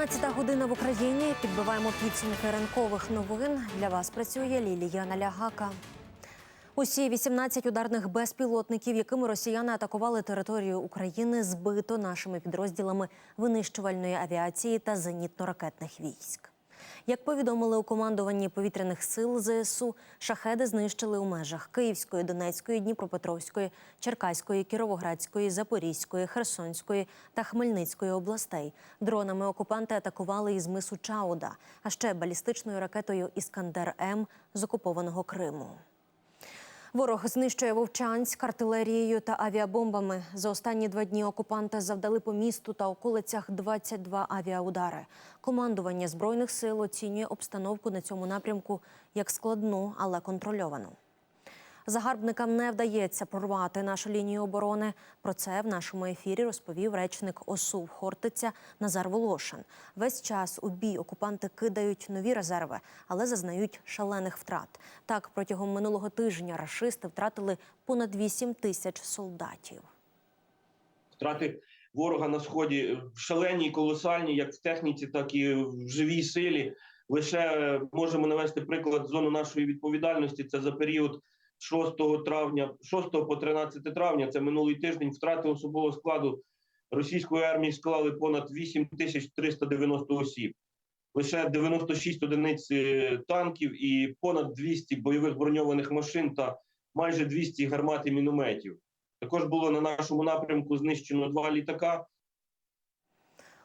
17 година в Україні. Підбиваємо підсумки ранкових новин. Для вас працює Лілія Налягака. Усі 18 ударних безпілотників, якими росіяни атакували територію України, збито нашими підрозділами винищувальної авіації та зенітно-ракетних військ. Як повідомили у командуванні повітряних сил ЗСУ, шахеди знищили у межах Київської, Донецької, Дніпропетровської, Черкаської, Кіровоградської, Запорізької, Херсонської та Хмельницької областей. Дронами окупанти атакували із мису Чауда, а ще балістичною ракетою Іскандер М з окупованого Криму. Ворог знищує Вовчанськ артилерією та авіабомбами. За останні два дні окупанти завдали по місту та околицях 22 авіаудари. Командування збройних сил оцінює обстановку на цьому напрямку як складну, але контрольовану. Загарбникам не вдається прорвати нашу лінію оборони. Про це в нашому ефірі розповів речник ОСУ Хортиця Назар Волошин. Весь час у бій окупанти кидають нові резерви, але зазнають шалених втрат. Так, протягом минулого тижня рашисти втратили понад 8 тисяч солдатів. Втрати ворога на сході шалені, і колосальні, як в техніці, так і в живій силі. Лише е, можемо навести приклад зону нашої відповідальності. Це за період 6 травня, 6 по 13 травня. Це минулий тиждень. Втрати особового складу російської армії склали понад 8390 осіб. Лише 96 одиниць е, танків і понад 200 бойових броньованих машин та майже 200 гармат і мінометів. Також було на нашому напрямку знищено два літака.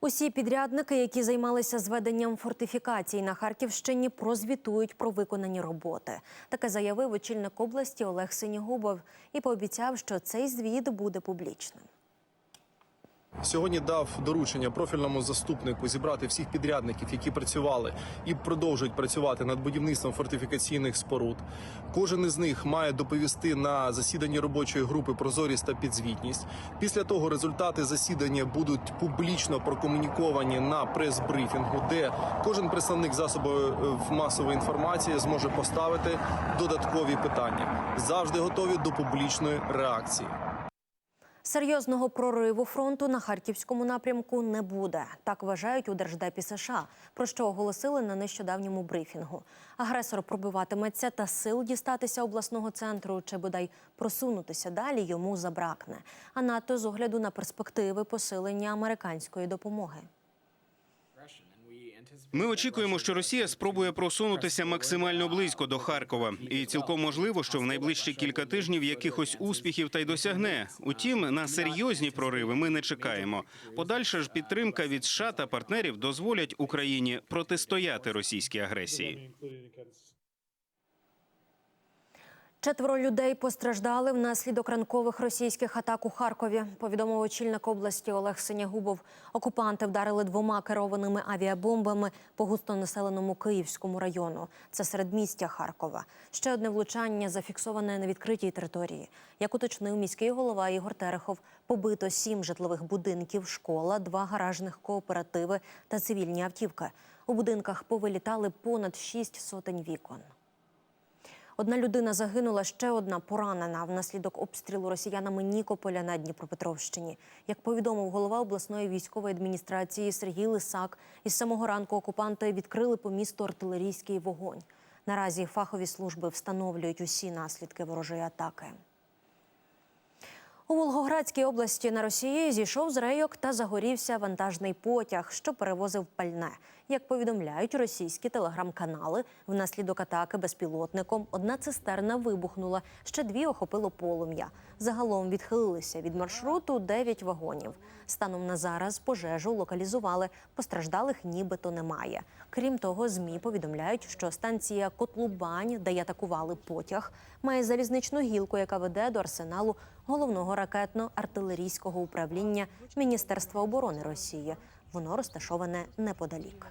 Усі підрядники, які займалися зведенням фортифікацій на Харківщині, прозвітують про виконані роботи. Таке заявив очільник області Олег Синігубов і пообіцяв, що цей звіт буде публічним. Сьогодні дав доручення профільному заступнику зібрати всіх підрядників, які працювали і продовжують працювати над будівництвом фортифікаційних споруд. Кожен із них має доповісти на засіданні робочої групи прозорість та підзвітність. Після того результати засідання будуть публічно прокомуніковані на прес-брифінгу, де кожен представник засобу е, масової інформації зможе поставити додаткові питання. Завжди готові до публічної реакції. Серйозного прориву фронту на харківському напрямку не буде. Так вважають у держдепі США, про що оголосили на нещодавньому брифінгу. Агресор пробиватиметься та сил дістатися обласного центру чи бодай просунутися далі йому забракне. А НАТО з огляду на перспективи посилення американської допомоги. Ми очікуємо, що Росія спробує просунутися максимально близько до Харкова, і цілком можливо, що в найближчі кілька тижнів якихось успіхів та й досягне. Утім, на серйозні прориви ми не чекаємо. Подальша ж підтримка від США та партнерів дозволять Україні протистояти російській агресії. Четверо людей постраждали внаслідок ранкових російських атак у Харкові. Повідомив очільник області Олег Синягубов. Окупанти вдарили двома керованими авіабомбами по густонаселеному Київському району. Це середмістя Харкова. Ще одне влучання зафіксоване на відкритій території. Як уточнив міський голова Ігор Терехов, побито сім житлових будинків, школа, два гаражних кооперативи та цивільні автівки. У будинках повилітали понад шість сотень вікон. Одна людина загинула, ще одна поранена внаслідок обстрілу росіянами Нікополя на Дніпропетровщині. Як повідомив голова обласної військової адміністрації Сергій Лисак, із самого ранку окупанти відкрили по місту артилерійський вогонь. Наразі фахові служби встановлюють усі наслідки ворожої атаки. У Волгоградській області на Росії зійшов з рейок та загорівся вантажний потяг, що перевозив пальне. Як повідомляють російські телеграм-канали, внаслідок атаки безпілотником одна цистерна вибухнула, ще дві охопило полум'я. Загалом відхилилися від маршруту 9 вагонів. Станом на зараз пожежу локалізували, постраждалих нібито немає. Крім того, змі повідомляють, що станція Котлубань, де й атакували потяг, має залізничну гілку, яка веде до арсеналу головного ракетно-артилерійського управління Міністерства оборони Росії. Воно розташоване неподалік.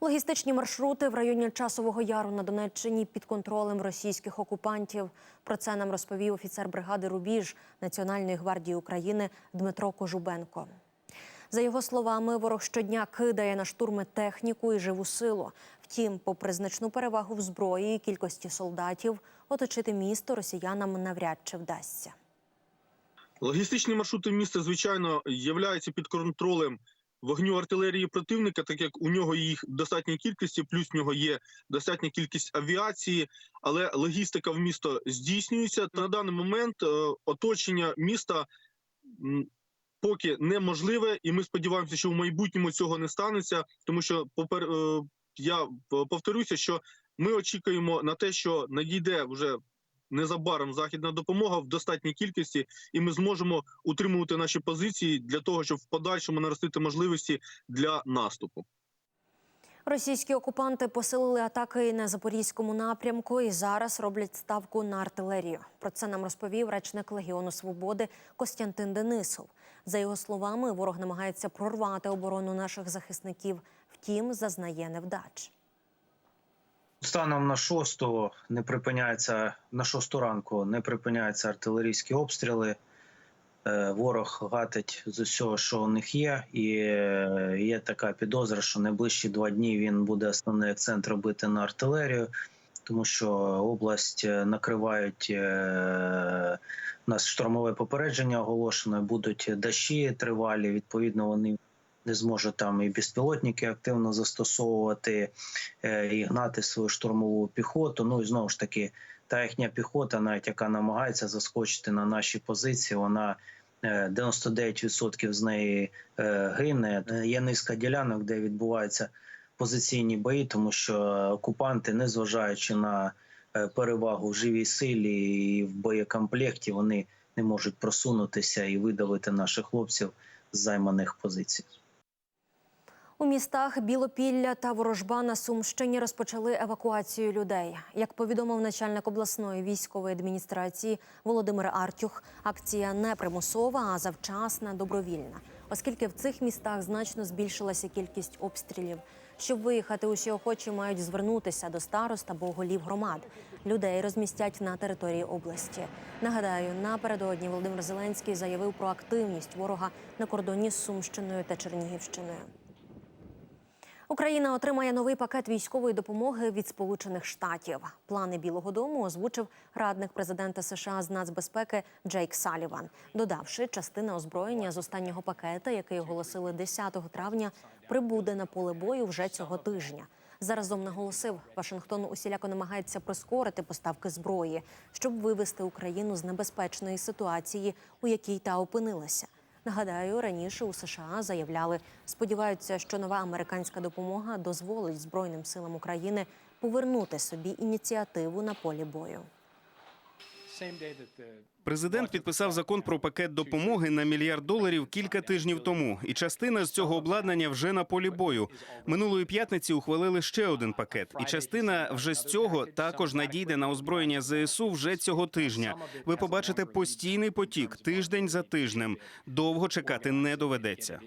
Логістичні маршрути в районі Часового Яру на Донеччині під контролем російських окупантів. Про це нам розповів офіцер бригади Рубіж Національної гвардії України Дмитро Кожубенко. За його словами, ворог щодня кидає на штурми техніку і живу силу. Втім, попри значну перевагу в зброї і кількості солдатів, оточити місто росіянам навряд чи вдасться. Логістичні маршрути міста, звичайно, являються під контролем вогню артилерії противника, так як у нього їх в достатній кількості, плюс в нього є достатня кількість авіації, але логістика в місто здійснюється. На даний момент е, оточення міста поки неможливе, і ми сподіваємося, що в майбутньому цього не станеться, тому що попер е, я повторюся, що ми очікуємо на те, що надійде вже незабаром західна допомога в достатній кількості, і ми зможемо утримувати наші позиції для того, щоб в подальшому наростити можливості для наступу. Російські окупанти посилили атаки на запорізькому напрямку і зараз роблять ставку на артилерію. Про це нам розповів речник Легіону Свободи Костянтин Денисов. За його словами, ворог намагається прорвати оборону наших захисників, втім зазнає невдач. Станом на шосту не припиняється на шосту ранку, не припиняються артилерійські обстріли. Е, Ворог гатить з усього, що у них є, і е, є така підозра, що найближчі два дні він буде основний акцент робити на артилерію, тому що область е, накривають у нас штормове попередження оголошено, будуть дощі тривалі. Відповідно, вони не зможуть там і безпілотники активно застосовувати е, і гнати свою штурмову піхоту. Ну і знову ж таки, та їхня піхота, навіть яка намагається заскочити на наші позиції, вона е, 99% з неї е, гине. Е, Є низка ділянок, де відбуваються позиційні бої, тому що окупанти, незважаючи на е, перевагу в живій силі і в боєкомплекті, вони не можуть просунутися і видавити наших хлопців з займаних позицій. У містах Білопілля та Ворожба на Сумщині розпочали евакуацію людей. Як повідомив начальник обласної військової адміністрації Володимир Артюх, акція не примусова, а завчасна, добровільна, оскільки в цих містах значно збільшилася кількість обстрілів. Щоб виїхати, усі охочі мають звернутися до старост або голів громад. Людей розмістять на території області. Нагадаю, напередодні Володимир Зеленський заявив про активність ворога на кордоні з Сумщиною та Чернігівщиною. Україна отримає новий пакет військової допомоги від Сполучених Штатів. Плани Білого Дому озвучив радник президента США з нацбезпеки Джейк Саліван, додавши, частина озброєння з останнього пакета, який оголосили 10 травня, прибуде на поле бою вже цього тижня. Заразом наголосив, Вашингтон усіляко намагається прискорити поставки зброї, щоб вивести Україну з небезпечної ситуації, у якій та опинилася. Нагадаю, раніше у США заявляли, сподіваються, що нова американська допомога дозволить Збройним силам України повернути собі ініціативу на полі бою. Президент підписав закон про пакет допомоги на мільярд доларів кілька тижнів тому, і частина з цього обладнання вже на полі бою. Минулої п'ятниці ухвалили ще один пакет, і частина вже з цього також надійде на озброєння ЗСУ вже цього тижня. Ви побачите постійний потік тиждень за тижнем. Довго чекати не доведеться.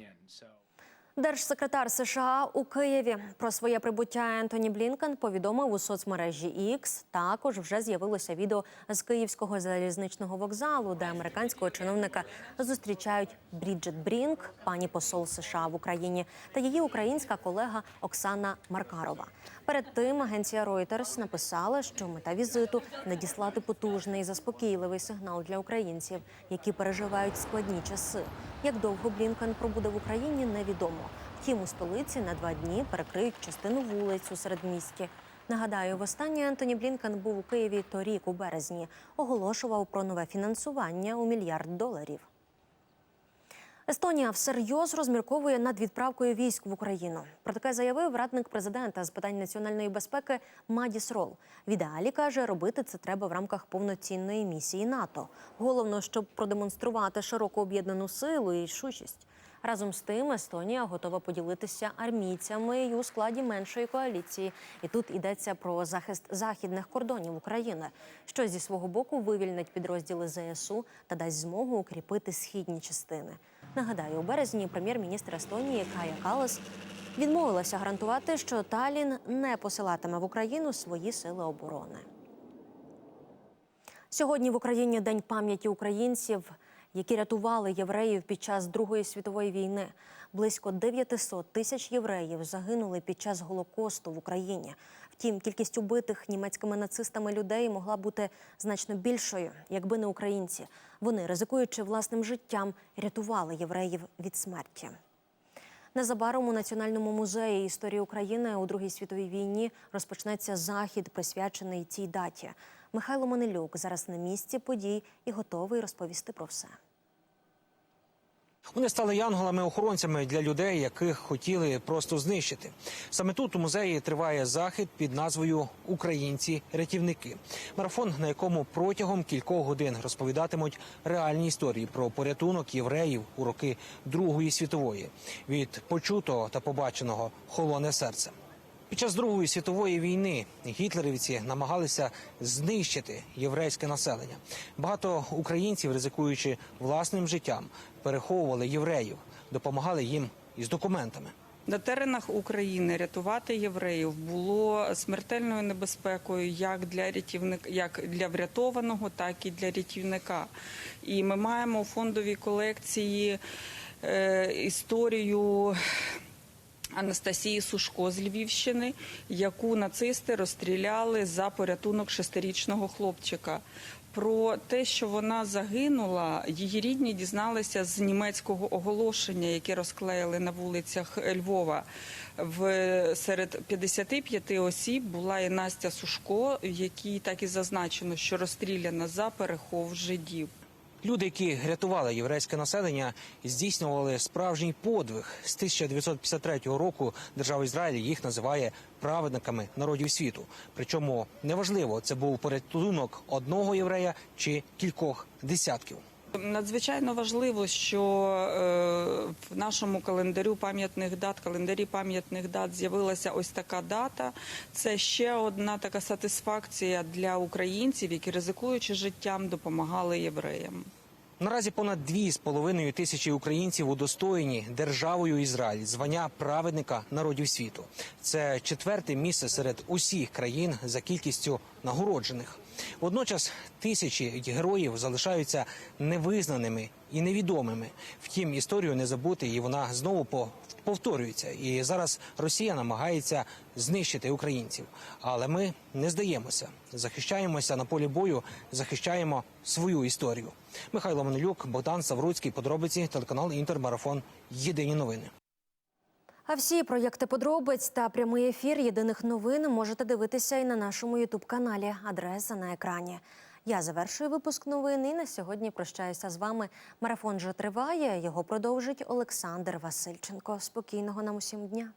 Держсекретар США у Києві про своє прибуття Ентоні Блінкен повідомив у соцмережі X. Також вже з'явилося відео з київського залізничного вокзалу, де американського чиновника зустрічають Бріджет Брінк, пані посол США в Україні, та її українська колега Оксана Маркарова. Перед тим агенція Reuters написала, що мета візиту надіслати потужний заспокійливий сигнал для українців, які переживають складні часи. Як довго Блінкен пробуде в Україні, невідомо. Втім, у столиці на два дні перекриють частину вулиць у середмісті. Нагадаю, востаннє Ентоні Блінкен був у Києві торік у березні. Оголошував про нове фінансування у мільярд доларів. Естонія всерйоз розмірковує над відправкою військ в Україну. Про таке заявив радник президента з питань національної безпеки Мадіс Рол. В ідеалі каже, робити це треба в рамках повноцінної місії НАТО. Головно, щоб продемонструвати широку об'єднану силу і рішучість. Разом з тим, Естонія готова поділитися армійцями і у складі меншої коаліції. І тут йдеться про захист західних кордонів України, що зі свого боку вивільнить підрозділи ЗСУ та дасть змогу укріпити східні частини. Нагадаю, у березні прем'єр-міністр Естонії Кая Калас відмовилася гарантувати, що Талін не посилатиме в Україну свої сили оборони. Сьогодні в Україні День пам'яті українців, які рятували євреїв під час Другої світової війни. Близько 900 тисяч євреїв загинули під час Голокосту в Україні. Втім, кількість убитих німецькими нацистами людей могла бути значно більшою, якби не українці. Вони, ризикуючи власним життям, рятували євреїв від смерті. Незабаром у Національному музеї історії України у Другій світовій війні розпочнеться захід, присвячений цій даті. Михайло Манилюк зараз на місці подій і готовий розповісти про все. Вони стали янголами-охоронцями для людей, яких хотіли просто знищити. Саме тут у музеї триває захід під назвою Українці-рятівники. Марафон, на якому протягом кількох годин розповідатимуть реальні історії про порятунок євреїв у роки Другої світової. Від почутого та побаченого холоне серце. Під час Другої світової війни гітлерівці намагалися знищити єврейське населення. Багато українців, ризикуючи власним життям, переховували євреїв, допомагали їм із документами. На теренах України рятувати євреїв було смертельною небезпекою як для рятівника, як для врятованого, так і для рятівника. І ми маємо у фондовій колекції е, історію. Анастасії Сушко з Львівщини, яку нацисти розстріляли за порятунок шестирічного хлопчика. Про те, що вона загинула, її рідні дізналися з німецького оголошення, яке розклеїли на вулицях Львова. В серед 55 осіб була і Настя Сушко, в якій так і зазначено, що розстріляна за перехов жидів. Люди, які рятували єврейське населення, здійснювали справжній подвиг. З 1953 року держава Ізраїль їх називає праведниками народів світу. Причому неважливо, це був порятунок одного єврея чи кількох десятків. Надзвичайно важливо, що е, в нашому календарю пам'ятних дат, календарі пам'ятних дат з'явилася ось така дата. Це ще одна така сатисфакція для українців, які ризикуючи життям, допомагали євреям. Наразі понад дві з половиною тисячі українців удостоєні державою Ізраїль звання праведника народів світу. Це четверте місце серед усіх країн за кількістю нагороджених. Водночас тисячі героїв залишаються невизнаними і невідомими. Втім, історію не забути, і вона знову по- повторюється. І зараз Росія намагається знищити українців. Але ми не здаємося, захищаємося на полі бою, захищаємо свою історію. Михайло Манилюк, Богдан Савруцький, подробиці, телеканал Інтермарафон. Єдині новини. А всі проєкти подробиць та прямий ефір єдиних новин можете дивитися і на нашому ютуб-каналі. Адреса на екрані. Я завершую випуск новин і на сьогодні прощаюся з вами. Марафон вже триває. Його продовжить Олександр Васильченко. Спокійного нам усім дня.